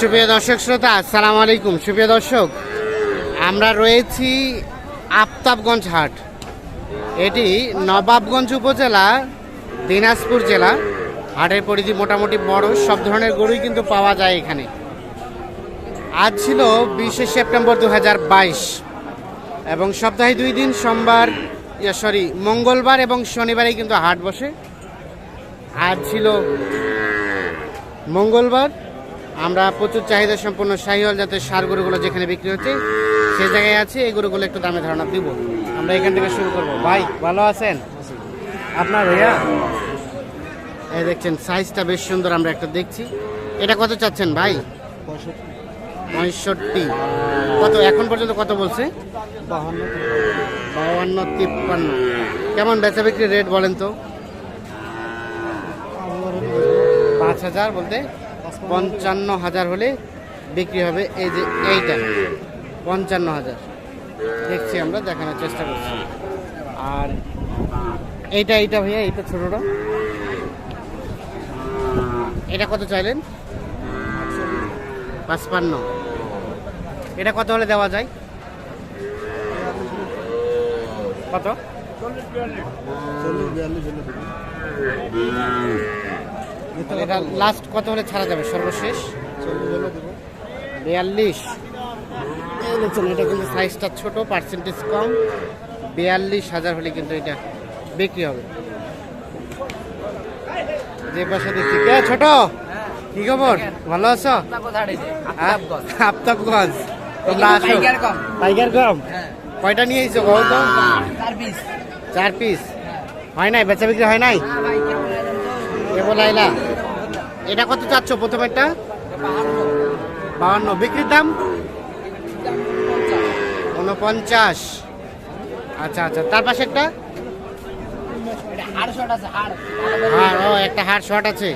সুপ্রিয় দর্শক শ্রোতা, আসসালামু আলাইকুম। সুপ্রিয় দর্শক, আমরা রয়েছি আফতাবগঞ্জ হাট। এটি নবাবগঞ্জ উপজেলা, দিনাজপুর জেলা। হাটের পরিধি মোটামুটি বড়, সব ধরনের গরুই কিন্তু পাওয়া যায় এখানে। আজ ছিল বিশে সেপ্টেম্বর দু হাজার বাইশ এবং সপ্তাহে দুই দিন, সোমবার সরি, মঙ্গলবার এবং শনিবারে কিন্তু হাট বসে। আজ ছিল মঙ্গলবার আমরা প্রচুর চাহিদা সম্পন্ন শাহিওয়াল জাতের সার গরুগুলো যেখানে বিক্রি হচ্ছে সেই জায়গায় আছে, এই গরুগুলো একটু দামে ধারণা দিব। আমরা এখান থেকে শুরু করব। ভাই, ভালো আছেন? আপনার ভাইয়া? এই দেখছেন সাইজটা বেশ সুন্দর আমরা একটা দেখছি। এটা কত চাচ্ছেন ভাই? পঁয়ষট্টি। কত, এখন পর্যন্ত কত বলছে? বাহান্ন তিপ্পান্ন। কেমন বেচা বিক্রি রেট বলেন তো? পাঁচ হাজার বলতে? পঞ্চান্ন হাজার হলে বিক্রি হবে এই যে এইটা। পঞ্চান্ন হাজার। দেখছি আমরা, দেখানোর চেষ্টা করছি। আর এইটা এইটা ভাইয়া, এইটা ছোটটা। এটা কত চাইলেন? পাঁচপান্ন। এটা কত হলে দেওয়া যায়? কত? এটা লাস্ট কত হলে ছাড়া যাবে? সর্বশেষ? বিয়াল্লিশ। দেখছেন এটা কিন্তু সাইজটা ছোট পার্সেন্টেজ কম। বিয়াল্লিশ হাজার হলে কিন্তু এটা বিক্রি হবে। যে পাশে দেখছি। কে ছোট? কি খবর? ভালো আছো? হ্যাঁ? আফতাবগঞ্জ। তোমরা আসো টাইগার কম। কয়টা নিয়ে এসছো? বলো তো চার পিস হয় নাই? বেচা বিক্রি হয় নাই? কেবল আইলা? এটা কত চাচ্ছ প্রথমেরটা বাহান্ন। বিক্রির দাম? উনপঞ্চাশ আচ্ছা আচ্ছা। তার পাশে একটা? হাড় ও একটা হাড় শর্ট আছে।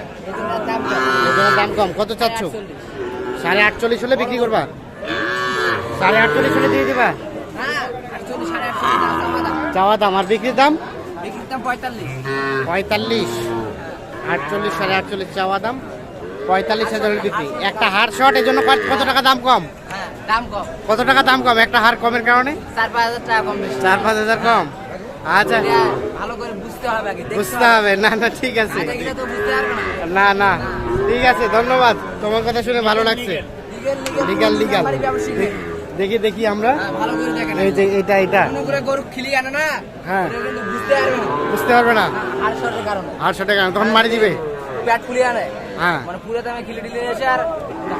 দাম কম। কত চাচ্ছ? সাড়ে আটচল্লিশ হলে বিক্রি করবা? সাড়ে আটচল্লিশ হলে দিয়ে দিবা? চাওয়া দাম। আর বিক্রির দাম? পঁয়তাল্লিশ। আটচল্লিশ সাড়ে আটচল্লিশ চাওয়া দাম পঁয়তাল্লিশ হাজারের বিক্রি। একটা হার শর্ট এর জন্য কত- টাকা দাম কম? দাম কম। কত টাকা দাম কম? একটা হার কমের কারণে? চার পাঁচ হাজার টাকা কম চার পাঁচ হাজার কম? আচ্ছা। ভালো করে বুঝতে হবে বুঝতে হবে। না না ঠিক আছে। না। না ঠিক আছে ধন্যবাদ। তোমার কথা শুনে ভালো লাগছে। Legal legal. দেখি দেখি আমরা। হ্যাঁ, ভালো করে দেখেন। এই যে এটা এটা। করে গরু খিলি আনে না হ্যাঁ। বুঝতে পারবে না। বুঝতে পারবে না। আর শর্টের কারণে। আটশো টাকা তখন মারি দিবে। ফুলি আনে। হ্যাঁ। মানে পুরো দামে খিলি টিলি এসে আর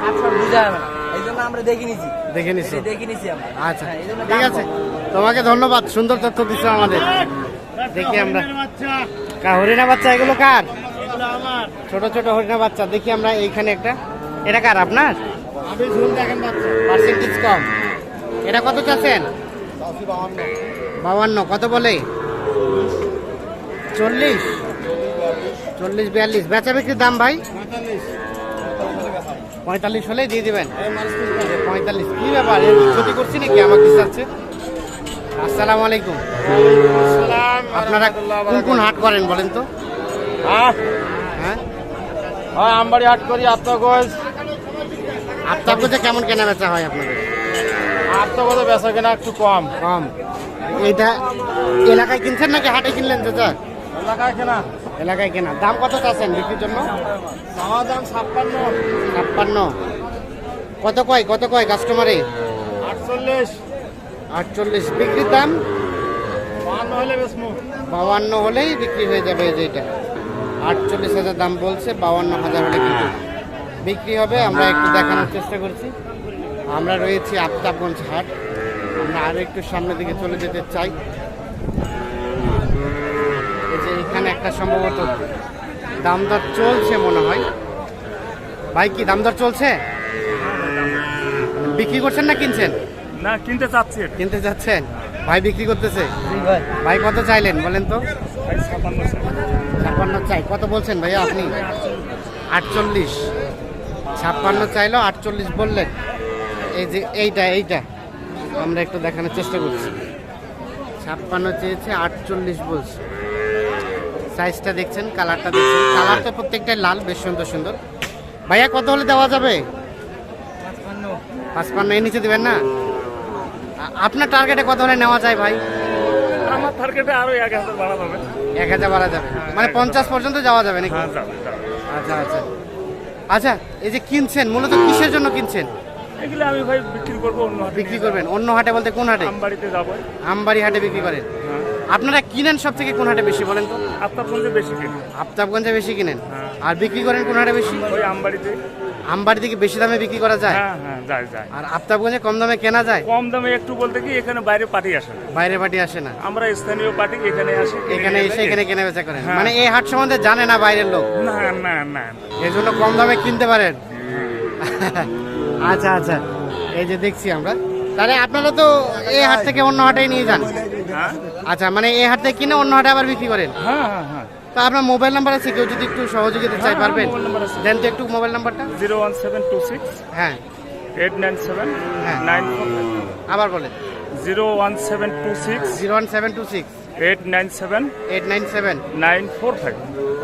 হাত শর্ট বুঝা যাবে না। এই জন্য আমরা দেখে নিছি। দেখে নিছো। দেখে নিছি আমরা। আচ্ছা হ্যাঁ, ঠিক আছে। তোমাকে ধন্যবাদ সুন্দর তথ্য দিচ্ছ আমাদের। দেখি আমরা। কা হরিণা বাচ্চা এগুলো কার? ছোট ছোট হরিণা বাচ্চা। দেখি আমরা এইখানে একটা। এটা কার আপনার? পার্সেন্টেজ কম। এটা কত চাচ্ছেন? বাবান্ন কত বলে? চল্লিশ? চল্লিশ বিয়াল্লিশ। বেচা বিক্রির দাম ভাই? পঁয়তাল্লিশ হলেই দিয়ে দেবেন। পঁয়তাল্লিশ কি ব্যাপার? ক্ষতি করছি নাকি? আমাকে চাচ্ছে আসসালামু আলাইকুম। আপনারা কোন কোন হাট করেন বলেন তো? হ্যাঁ হ্যাঁ? হ্যাঁ আমবাড়ি হাট করি আত্মগোজ। কাছে কেমন কেনা বেচা হয় আপনাদের? আত্মগোজে বেচা কেনা একটু কম। কম। এলাকায় কিনছেন নাকি হাটে কিনলেন চাচা? এলাকায় কেনা। এলাকায় কেনা। দাম কত চাচ্ছেন বিক্রির জন্য? দাম ছাপ্পান্ন। ছাপ্পান্ন। কত কয়? কত কয় কাস্টমারে আটচল্লিশ। আটচল্লিশ। বিক্রির দাম? বাউান্ন হলেই বিক্রি হয়ে যাবে এই যে আটচল্লিশ হাজার দাম বলছে বাউান্ন হাজার হলে কিন্তু বিক্রি হবে আমরা একটু দেখানোর চেষ্টা করছি। আমরা রয়েছি আফতাবগঞ্জ হাট। আমরা আরও একটু সামনের দিকে চলে যেতে চাই। এই যে এখানে একটা সম্ভবত দামদর চলছে মনে হয়। ভাই কি দামদর চলছে? বিক্রি করছেন না কিনছেন? না কিনতে চাচ্ছি কিনতে চাচ্ছেন ভাই বিক্রি করতেছে? ভাই। কত চাইলেন বলেন তো? ছাপ্পান্ন চাই। কত বলছেন ভাইয়া আপনি? আটচল্লিশ। ছাপ্পান্ন চাইলো আটচল্লিশ বললেন। এই যে এইটা এইটা। আমরা একটু দেখানোর চেষ্টা করছি। ছাপ্পান্ন চেয়েছে আটচল্লিশ বলছে। সাইজটা দেখছেন কালারটা দেখছেন। কালারটা প্রত্যেকটাই লাল বেশ সুন্দর সুন্দর। ভাইয়া কত হলে দেওয়া যাবে? পাঁচপান্ন। এর নিচে দেবেন না? আপনার টার্গেটে কত হলে নেওয়া যায় ভাই? আমার টার্গেটে আরও এক হাজার বাড়া যাবে এক হাজার বাড়া যাবে। মানে পঞ্চাশ পর্যন্ত যাওয়া যাবে নাকি? হ্যাঁ আচ্ছা আচ্ছা। আচ্ছা এই যে কিনছেন মূলত কিসের জন্য কিনছেন? এগুলো আমি ভাই বিক্রি করব অন্য হাটে। বিক্রি করবেন। অন্য হাটে বলতে কোন হাটে? আমবাড়িতে যাব। আমবাড়ি হাটে বিক্রি করেন। হ্যাঁ। আপনারা কিনেন সব থেকে কোন হাটে বেশি বলেন তো? সঙ্গে বেশি কিনি। আফতাবগঞ্জে বেশি কিনেন? হ্যাঁ। আর বিক্রি করেন কোন হাটে বেশি? ওই আমবাড়িতে। আমবাড়ি থেকে বেশি দামে বিক্রি করা যায়? হ্যাঁ যায় যায়। আর আফতাবগঞ্জে কম দামে কেনা যায়? কম দামে একটু বলতে কি এখানে বাইরে পার্টি আসে না। বাইরে পাটি আসে না। আমরা স্থানীয় পার্টি এখানে আসি এখানে এসে এখানে কেনা বেচা করেন। মানে এই হাট সম্বন্ধে জানে না বাইরের লোক। না না না এই জন্য কম দামে কিনতে পারেন। আচ্ছা আচ্ছা। এই যে দেখছি আমরা। তাহলে আপনারা তো এই হাট থেকে অন্য হাটে নিয়ে যান। হ্যাঁ। আচ্ছা মানে এই হাট থেকে কিনে অন্য হাটে আবার বিক্রি করেন? হ্যাঁ হ্যাঁ হ্যাঁ। তো আপনার মোবাইল নাম্বার আছে কেউ যদি একটু সহযোগিতা চাই হ্যাঁ, পারবেন? দেন তো একটু মোবাইল নাম্বারটা। Zero one seven two six. হ্যাঁ। Eight nine seven. হ্যাঁ। নাইন। আবার বলেন। Zero one seven two six. Zero one seven two six. Eight nine seven. Eight nine seven. Nine four five.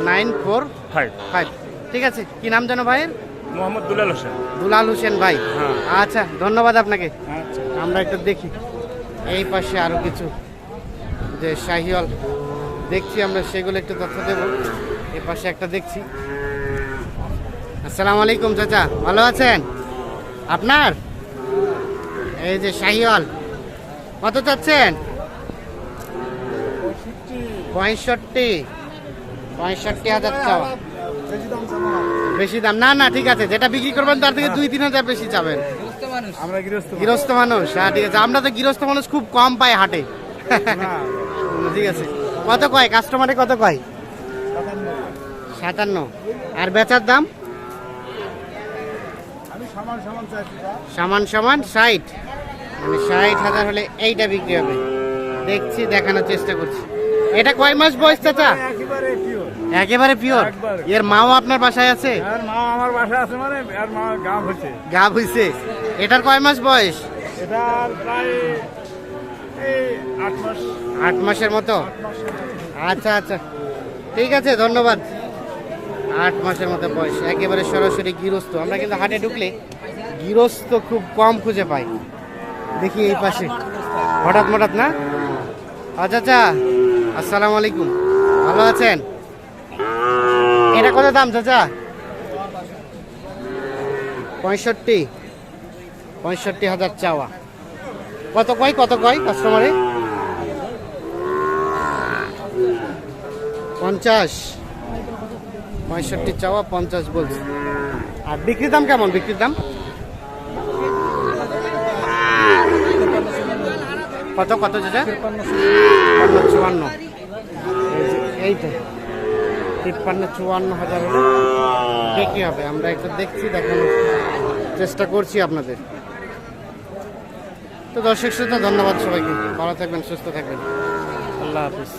Nine four five. Five. ঠিক আছে। কি নাম যেন ভাইয়ের? মোহাম্মদ দুলাল হোসেন। দুলাল হোসেন ভাই। হ্যাঁ। আচ্ছা ধন্যবাদ আপনাকে। আচ্ছা। আমরা একটু দেখি। এই পাশে আরও কিছু যে শাহিওয়াল দেখছি আমরা সেগুলো একটু তথ্য দেব। এই পাশে একটা দেখছি। আসসালামু আলাইকুম চাচা ভালো আছেন? আপনার? এই যে শাহিওয়াল কত চাচ্ছেন? পঁয়ষট্টি। পঁয়ষট্টি হাজার চাওয়া। বেশি দাম না। না ঠিক আছে। যেটা বিক্রি করবেন তার থেকে দুই তিন হাজার বেশি চাবেন। আমরা গৃহস্থ। গৃহস্থ মানুষ। হ্যাঁ ঠিক আছে। আমরা তো গৃহস্থ মানুষ খুব কম পাই হাটে। ঠিক আছে। কত কয়? কাস্টমারে কত কয়? সাতান্ন। আর বেচার দাম? সমান সমান ষাট। মানে ষাট হাজার হলে এইটা বিক্রি হবে। দেখছি দেখানোর চেষ্টা করছি। এটা কয় মাস বয়স চাচা? একেবারে পিওর। এর মাও আপনার বাসায় আছে? আর মা আমার বাসায় আছে মানে আর মা গাঁ হচ্ছে গা হইছে। এটার কয় মাস বয়স? এটা প্রায় আট মাস। আট মাসের মতো। আচ্ছা আচ্ছা। ঠিক আছে ধন্যবাদ। আট মাসের মতো বয়স। একেবারে সরাসরি গৃহস্থ। আমরা কিন্তু হাটে ঢুকলে গৃহস্থ খুব কম খুঁজে পাই। দেখি এই পাশে। হঠাৎ হঠাৎ না? আচ্ছা আচ্ছা। আসসালামু আলাইকুম। ভালো আছেন? কত দাম চাচা? পঁয়ষট্টি। পঁয়ষট্টি হাজার চাওয়া। কত কয় কত কয় কাস্টমারে পঞ্চাশ। পঁয়ষট্টি চাওয়া পঞ্চাশ বলছে। আর বিক্রির দাম কেমন? বিক্রির দাম? কত কত যেটা চুয়ান্ন। এই এই তো তিপ্পান্ন চুয়ান্ন হাজার হলে বিক্রি হবে। আমরা একটা দেখছি দেখানোর চেষ্টা করছি আপনাদের। তো দর্শক শ্রোতা ধন্যবাদ সবাইকে। ভালো থাকবেন সুস্থ থাকবেন। আল্লাহ হাফিজ।